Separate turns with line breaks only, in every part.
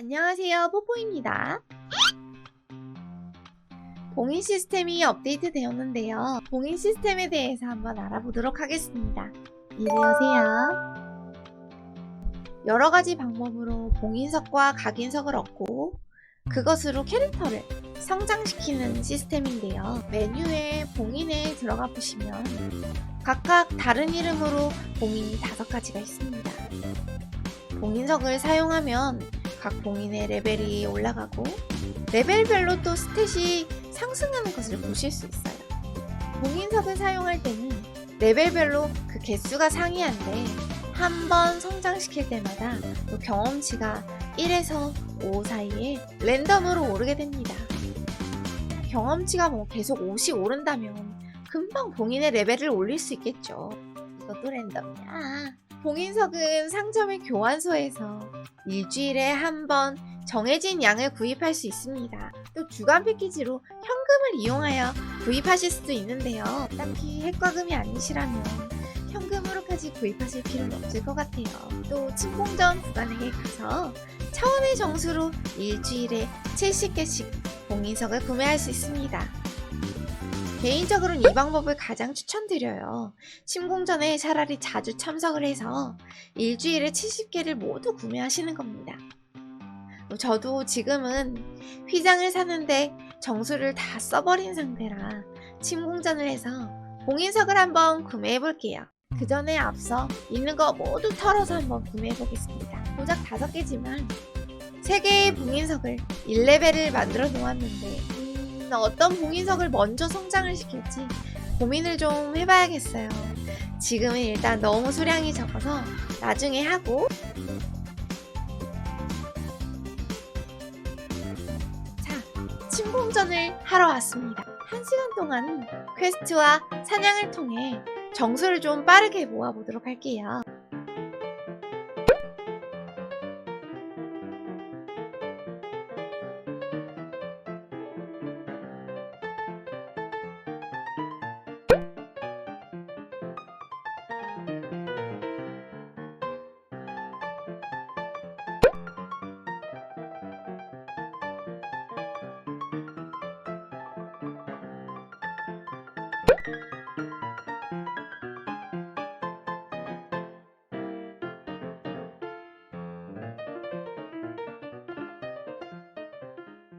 안녕하세요, 뽀뽀입니다. 봉인 시스템이 업데이트 되었는데요. 봉인 시스템에 대해서 한번 알아보도록 하겠습니다. 이리 오세요. 여러 가지 방법으로 봉인석과 각인석을 얻고 그것으로 캐릭터를 성장시키는 시스템인데요. 메뉴에 봉인에 들어가 보시면 각각 다른 이름으로 봉인이 다섯 가지가 있습니다. 봉인석을 사용하면 각 봉인의 레벨이 올라가고 레벨별로 또 스탯이 상승하는 것을 보실 수 있어요. 봉인석을 사용할 때는 레벨별로 그 개수가 상이한데 한 번 성장시킬 때마다 또 경험치가 1에서 5 사이에 랜덤으로 오르게 됩니다. 경험치가 뭐 계속 5이 오른다면 금방 봉인의 레벨을 올릴 수 있겠죠. 이것도 랜덤이야. 봉인석은 상점의 교환소에서 일주일에 한 번 정해진 양을 구입할 수 있습니다. 또 주간 패키지로 현금을 이용하여 구입하실 수도 있는데요. 딱히 핵과금이 아니시라면 현금으로까지 구입하실 필요는 없을 것 같아요. 또 침공전 구간에 가서 차원의 정수로 일주일에 70개씩 봉인석을 구매할 수 있습니다. 개인적으로는 이 방법을 가장 추천드려요. 침공전에 차라리 자주 참석을 해서 일주일에 70개를 모두 구매하시는 겁니다. 저도 지금은 휘장을 사는데 정수를 다 써버린 상태라 침공전을 해서 봉인석을 한번 구매해 볼게요. 그 전에 앞서 있는 거 모두 털어서 한번 구매해 보겠습니다. 고작 5개지만 3개의 봉인석을 1레벨을 만들어 놓았는데 음, 어떤 봉인석을 먼저 성장을 시킬지 고민을 좀 해봐야겠어요. 지금은 일단 너무 수량이 적어서 나중에 하고 자, 침공전을 하러 왔습니다. 한 시간 동안 퀘스트와 사냥을 통해 정수를 좀 빠르게 모아보도록 할게요.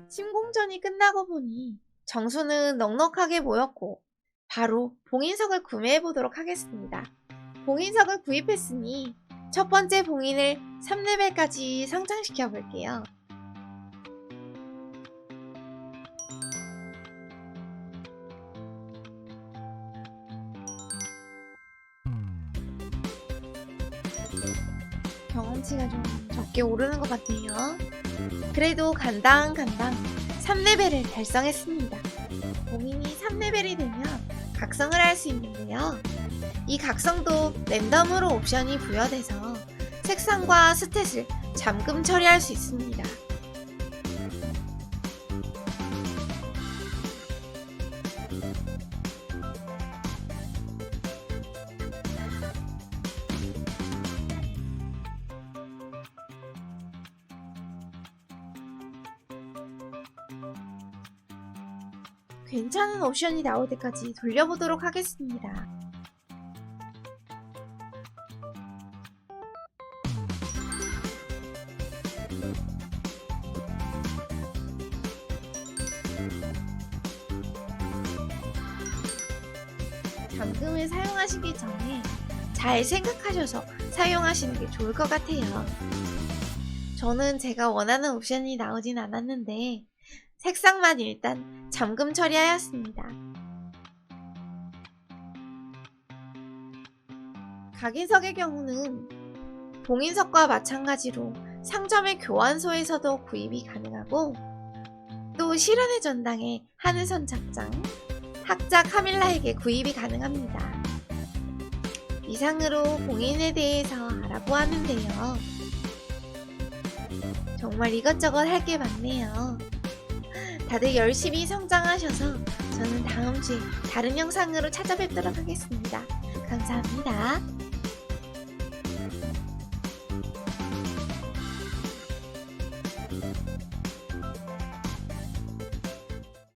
침공전이 끝나고 보니 정수는 넉넉하게 모였고 바로 봉인석을 구매해 보도록 하겠습니다. 봉인석을 구입했으니 첫 번째 봉인을 3레벨까지 성장시켜 볼게요. 경험치가 좀 적게 오르는 것 같네요. 그래도 간당간당 3레벨을 달성했습니다. 봉인이 3레벨이 되면 각성을 할 수 있는데요. 이 각성도 랜덤으로 옵션이 부여돼서 색상과 스탯을 잠금 처리할 수 있습니다. 괜찮은 옵션이 나올 때까지 돌려보도록 하겠습니다. 잠금을 사용하시기 전에 잘 생각하셔서 사용하시는 게 좋을 것 같아요. 저는 제가 원하는 옵션이 나오진 않았는데 색상만 일단 잠금 처리하였습니다. 각인석의 경우는 봉인석과 마찬가지로 상점의 교환소에서도 구입이 가능하고 또 실현의 전당의 하늘선 작장, 학자 카밀라에게 구입이 가능합니다. 이상으로 봉인에 대해서 알아보았는데요. 정말 이것저것 할 게 많네요. 다들 열심히 성장하셔서 저는 다음 주에 다른 영상으로 찾아뵙도록 하겠습니다. 감사합니다.